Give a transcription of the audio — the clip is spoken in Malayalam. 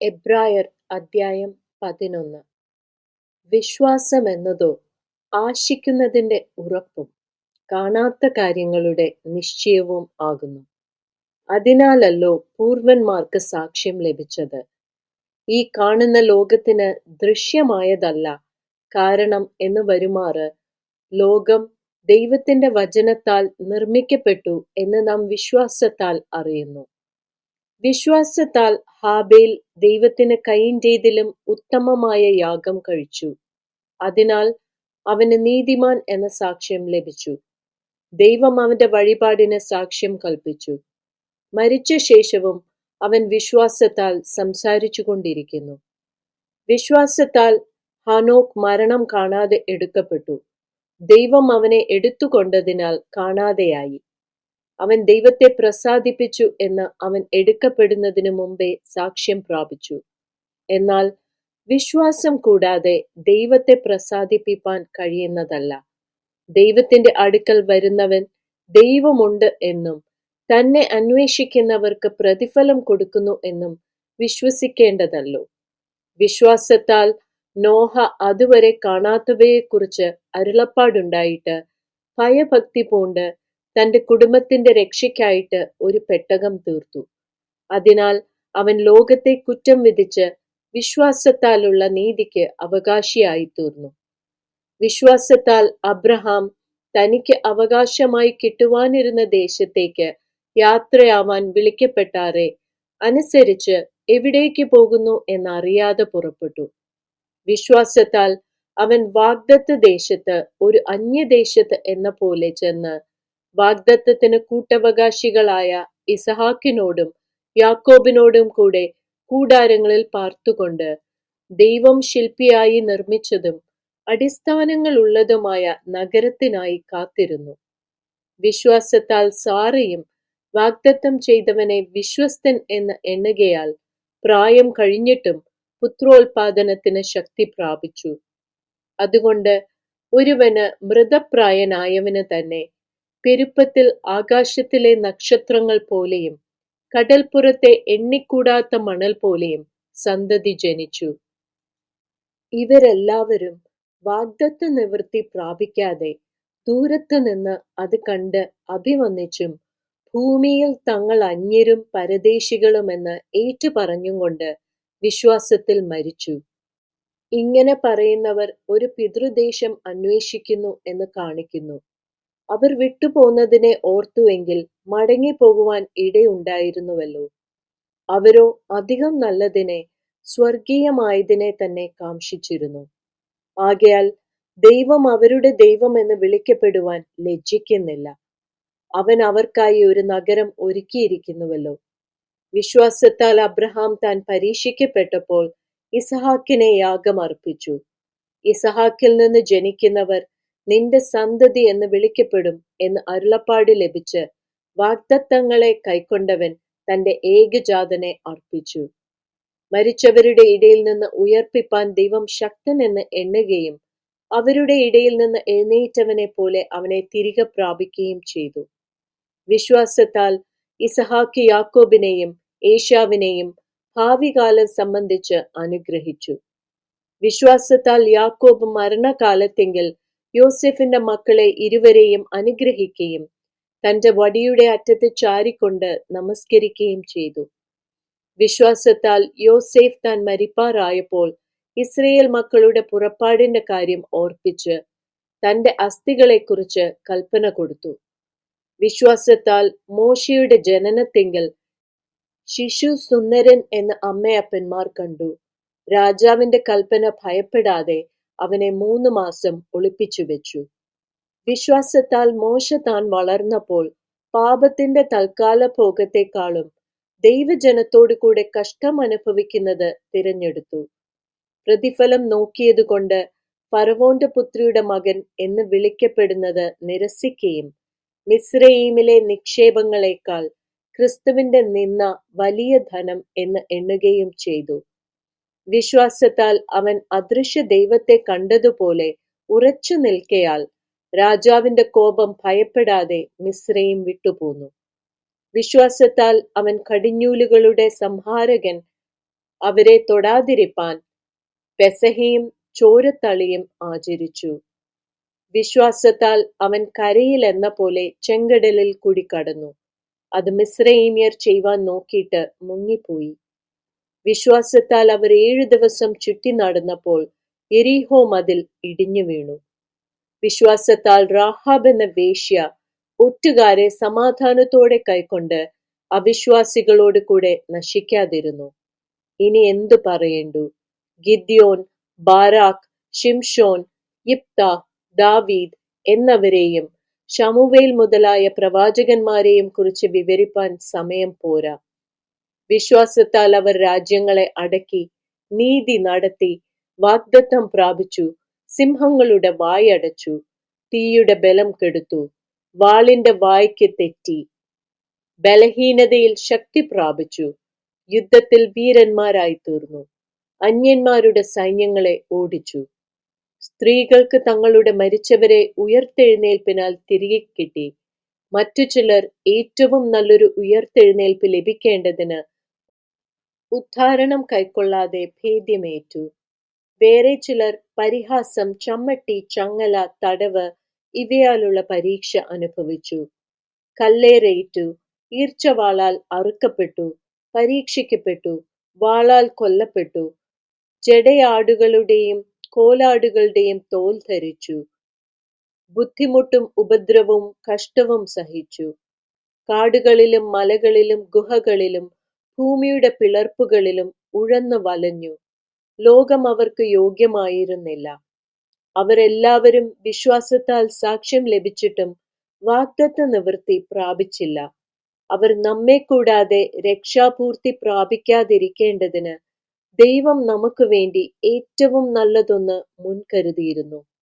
എബ്രായർ അദ്ധ്യായം പതിനൊന്ന്. വിശ്വാസമെന്നതോ ആശിക്കുന്നതിന്റെ ഉറപ്പും കാണാത്ത കാര്യങ്ങളുടെ നിശ്ചയവും ആകുന്നു. അതിനാലല്ലോ പൂർവന്മാർക്ക് സാക്ഷ്യം ലഭിച്ചത്. ഈ കാണുന്ന ലോകത്തിന് ദൃശ്യമായതല്ല കാരണം എന്ന് വരുമാറ് ലോകം ദൈവത്തിന്റെ വചനത്താൽ നിർമ്മിക്കപ്പെട്ടു എന്ന് നാം വിശ്വാസത്താൽ അറിയുന്നു. വിശ്വാസത്താൽ ഹാബേൽ ദൈവത്തിന് കൈയിന്റെതിലും ഉത്തമമായ യാഗം കഴിച്ചു. അതിനാൽ അവന് നീതിമാൻ എന്ന സാക്ഷ്യം ലഭിച്ചു. ദൈവം അവന്റെ വഴിപാടിന് സാക്ഷ്യം കൽപ്പിച്ചു. മരിച്ച ശേഷവും അവൻ വിശ്വാസത്താൽ സംസാരിച്ചു കൊണ്ടിരിക്കുന്നു വിശ്വാസത്താൽ ഹാനോക്ക് മരണം കാണാതെ എടുക്കപ്പെട്ടു. ദൈവം അവനെ എടുത്തുകൊണ്ടതിനാൽ കാണാതെയായി. അവൻ ദൈവത്തെ പ്രസാദിപ്പിച്ചു എന്ന് അവൻ എടുക്കപ്പെടുന്നതിനു മുമ്പേ സാക്ഷ്യം പ്രാപിച്ചു. എന്നാൽ വിശ്വാസം കൂടാതെ ദൈവത്തെ പ്രസാദിപ്പിപ്പാൻ കഴിയുന്നതല്ല. ദൈവത്തിന്റെ അടുക്കൽ വരുന്നവൻ ദൈവമുണ്ട് എന്നും തന്നെ അന്വേഷിക്കുന്നവർക്ക് പ്രതിഫലം കൊടുക്കുന്നു എന്നും വിശ്വസിക്കേണ്ടതല്ലോ. വിശ്വാസത്താൽ നോഹ അതുവരെ കാണാത്തവയെക്കുറിച്ച് അരുളപ്പാടുണ്ടായിട്ട് ഭയഭക്തി പൂണ്ട് തന്റെ കുടുംബത്തിന്റെ രക്ഷയ്ക്കായിട്ട് ഒരു പെട്ടകം തീർത്തു. അതിനാൽ അവൻ ലോകത്തെ കുറ്റം വിധിച്ച് വിശ്വാസത്താലുള്ള നീതിക്ക് അവകാശിയായി തീർന്നു. വിശ്വാസത്താൽ അബ്രഹാം തനിക്ക് അവകാശമായി കിട്ടുവാനിരുന്ന ദേശത്തേക്ക് യാത്രയാവാൻ വിളിക്കപ്പെട്ടാറെ അനുസരിച്ച് എവിടേക്ക് പോകുന്നു എന്നറിയാതെ പുറപ്പെട്ടു. വിശ്വാസത്താൽ അവൻ വാഗ്ദത്ത് ദേശത്ത് ഒരു അന്യദേശത്ത് എന്ന പോലെ ചെന്ന് വാഗ്ദത്തത്തിന് കൂട്ടവകാശികളായ ഇസഹാക്കിനോടും യാക്കോബിനോടും കൂടെ കൂടാരങ്ങളിൽ പാർത്തുകൊണ്ട് ദൈവം ശില്പിയായി നിർമ്മിച്ചതും അടിസ്ഥാനങ്ങൾ ഉള്ളതുമായ നഗരത്തിനായി കാത്തിരുന്നു. വിശ്വാസത്താൽ സാറയും വാഗ്ദത്തം ചെയ്തവനെ വിശ്വസ്തൻ എന്ന് എണ്ണുകയാൽ പ്രായം കഴിഞ്ഞിട്ടും പുത്രോത്പാദനത്തിന് ശക്തി പ്രാപിച്ചു. അതുകൊണ്ട് ഒരുവന് മൃതപ്രായനായവന് തന്നെ പെരുപ്പത്തിൽ ആകാശത്തിലെ നക്ഷത്രങ്ങൾ പോലെയും കടൽപ്പുറത്തെ എണ്ണിക്കൂടാത്ത മണൽ പോലെയും സന്തതി ജനിച്ചു. ഇവരെല്ലാവരും വാഗ്ദത്ത നിവൃത്തി പ്രാപിക്കാതെ ദൂരത്ത് നിന്ന് അത് കണ്ട് അഭിവന്നിച്ചും ഭൂമിയിൽ തങ്ങൾ അന്യരും പരദേശികളുമെന്ന് ഏറ്റുപറഞ്ഞും കൊണ്ട് വിശ്വാസത്തിൽ മരിച്ചു. ഇങ്ങനെ പറയുന്നവർ ഒരു പിതൃദേശം അന്വേഷിക്കുന്നു എന്ന് കാണിക്കുന്നു. അവർ വിട്ടുപോന്നതിനെ ഓർത്തുവെങ്കിൽ മടങ്ങിപ്പോകുവാൻ ഇടയുണ്ടായിരുന്നുവല്ലോ. അവരോ അധികം നല്ലതിനെ സ്വർഗീയമായതിനെ തന്നെ കാംക്ഷിച്ചിരുന്നു. ആകയാൽ ദൈവം അവരുടെ ദൈവം എന്ന് വിളിക്കപ്പെടുവാൻ ലജ്ജിക്കുന്നില്ല. അവൻ അവർക്കായി ഒരു നഗരം ഒരുക്കിയിരിക്കുന്നുവല്ലോ. വിശ്വാസത്താൽ അബ്രഹാം താൻ പരീക്ഷിക്കപ്പെട്ടപ്പോൾ ഇസഹാക്കിനെ യാഗം അർപ്പിച്ചു ഇസഹാക്കിൽ നിന്ന് ജനിക്കുന്നവർ നിന്റെ സന്തതി എന്ന് വിളിക്കപ്പെടും എന്ന് അരുളപ്പാട് ലഭിച്ച് വാഗ്ദത്തങ്ങളെ കൈക്കൊണ്ടവൻ തന്റെ ഏകജാതനെ അർപ്പിച്ചു. മരിച്ചവരുടെ ഇടയിൽ നിന്ന് ഉയർപ്പിപ്പാൻ ദൈവം ശക്തൻ എന്ന് എണ്ണുകയും അവരുടെ ഇടയിൽ നിന്ന് എഴുന്നേറ്റവനെ പോലെ അവനെ തിരികെ പ്രാപിക്കുകയും ചെയ്തു. വിശ്വാസത്താൽ ഇസഹാക്ക് യാക്കോബിനെയും ഏഷ്യാവിനെയും ഭാവികാലം സംബന്ധിച്ച് അനുഗ്രഹിച്ചു. വിശ്വാസത്താൽ യാക്കോബ് മരണകാലത്തെങ്കിൽ യോസെഫിന്റെ മക്കളെ ഇരുവരെയും അനുഗ്രഹിക്കുകയും തന്റെ വടിയുടെ അറ്റത്ത് ചാരിക്കൊണ്ട് നമസ്കരിക്കുകയും ചെയ്തു. വിശ്വാസത്താൽ യോസേഫ് താൻ മരിപ്പാറായപ്പോൾ ഇസ്രയേൽ മക്കളുടെ പുറപ്പാടിന്റെ കാര്യം ഓർപ്പിച്ച് തന്റെ അസ്ഥികളെക്കുറിച്ച് കൽപ്പന കൊടുത്തു. വിശ്വാസത്താൽ മോശയുടെ ജനനത്തെങ്കിൽ ശിശു സുന്ദരൻ എന്ന അമ്മയപ്പന്മാർ കണ്ടു. രാജാവിന്റെ കൽപ്പന ഭയപ്പെടാതെ അവനെ മൂന്ന് മാസം ഒളിപ്പിച്ചു വെച്ചു. വിശ്വാസത്താൽ മോശ താൻ വളർന്നപ്പോൾ പാപത്തിന്റെ തൽക്കാല ഭോഗത്തെക്കാളും ദൈവജനത്തോടു കൂടെ കഷ്ടം അനുഭവിക്കുന്നത് തിരഞ്ഞെടുത്തു. പ്രതിഫലം നോക്കിയതുകൊണ്ട് ഫറവോന്റെ പുത്രിയുടെ മകൻ എന്ന് വിളിക്കപ്പെടുന്നത് നിരസിക്കുകയും മിസ്രയീമിലെ നിക്ഷേപങ്ങളെക്കാൾ ക്രിസ്തുവിന്റെ നിന്ന വലിയ ധനം എന്ന് എണ്ണുകയും ചെയ്തു. വിശ്വാസത്താൽ അവൻ അദൃശ്യ ദൈവത്തെ കണ്ടതുപോലെ ഉറച്ചു നിൽക്കയാൽ രാജാവിന്റെ കോപം ഭയപ്പെടാതെ മിശ്രയും വിട്ടുപോന്നു. വിശ്വാസത്താൽ അവൻ കടിഞ്ഞൂലുകളുടെ സംഹാരകൻ അവരെ തൊടാതിരിപ്പാൻ പെസഹയും ചോരത്തളിയും ആചരിച്ചു. വിശ്വാസത്താൽ അവൻ കരയിൽ എന്ന പോലെ ചെങ്കടലിൽ കുടിക്കടന്നു. അത് മിശ്രൈമ്യർ ചെയ്യുവാൻ നോക്കിയിട്ട് മുങ്ങിപ്പോയി. വിശ്വാസത്താൽ അവർ ഏഴു ദിവസം ചുറ്റി നടന്നപ്പോൾ എരീഹോ മതിൽ ഇടിഞ്ഞു വീണു. വിശ്വാസത്താൽ റാഹാബ് എന്ന വേശ്യ ഒറ്റുകാരെ സമാധാനത്തോടെ കൈക്കൊണ്ട് അവിശ്വാസികളോട് കൂടെ നശിക്കാതിരുന്നു. ഇനി എന്തു പറയേണ്ടു? ഗിദ്യോൻ ബാരാഖ് ഷിംഷോൻ യിപ്ത ദാവീദ് എന്നവരെയും ഷമുവേൽ മുതലായ പ്രവാചകന്മാരെയും കുറിച്ച് വിവരിപ്പാൻ സമയം പോരാ. വിശ്വാസത്താൽ അവർ രാജ്യങ്ങളെ അടക്കി നീതി നടത്തി വാഗ്ദത്തം പ്രാപിച്ചു സിംഹങ്ങളുടെ വായടച്ചു തീയുടെ ബലം കെടുത്തു വാളിന്റെ വായ്ക്ക് തെറ്റി ബലഹീനതയിൽ ശക്തി പ്രാപിച്ചു യുദ്ധത്തിൽ വീരന്മാരായി തീർന്നു അന്യന്മാരുടെ സൈന്യങ്ങളെ ഓടിച്ചു. സ്ത്രീകൾക്ക് തങ്ങളുടെ മരിച്ചവരെ ഉയർത്തെഴുന്നേൽപ്പിനാൽ തിരികെ കിട്ടി. മറ്റു ചിലർ ഏറ്റവും നല്ലൊരു ഉയർത്തെഴുന്നേൽപ്പ് ലഭിക്കേണ്ടതിന് ഉദ്ധാരണം കൈക്കൊള്ളാതെ ഭേദ്യമേറ്റു. വേറെ ചിലർ പരിഹാസം ചമ്മട്ടി ചങ്ങല തടവ് ഇവയാലുള്ള പരീക്ഷ അനുഭവിച്ചു. കല്ലേറേറ്റു ഈർച്ചവാളാൽ അറുക്കപ്പെട്ടു പരീക്ഷിക്കപ്പെട്ടു വാളാൽ കൊല്ലപ്പെട്ടു ജടയാടുകളുടെയും കോലാടുകളുടെയും തോൽ ധരിച്ചു. ബുദ്ധിമുട്ടും ഉപദ്രവവും കഷ്ടവും സഹിച്ചു. കാടുകളിലും മലകളിലും ഗുഹകളിലും ഭൂമിയുടെ പിളർപ്പുകളിലും ഉഴന്നു വലഞ്ഞു. ലോകം അവർക്ക് യോഗ്യമായിരുന്നില്ല. അവരെല്ലാവരും വിശ്വാസത്താൽ സാക്ഷ്യം ലഭിച്ചിട്ടും വാഗ്ദത്ത നിവൃത്തി പ്രാപിച്ചില്ല. അവർ നമ്മെ കൂടാതെ രക്ഷാപൂർത്തി പ്രാപിക്കാതിരിക്കേണ്ടതിന് ദൈവം നമുക്ക് വേണ്ടി ഏറ്റവും നല്ലതൊന്ന് മുൻകരുതിയിരുന്നു.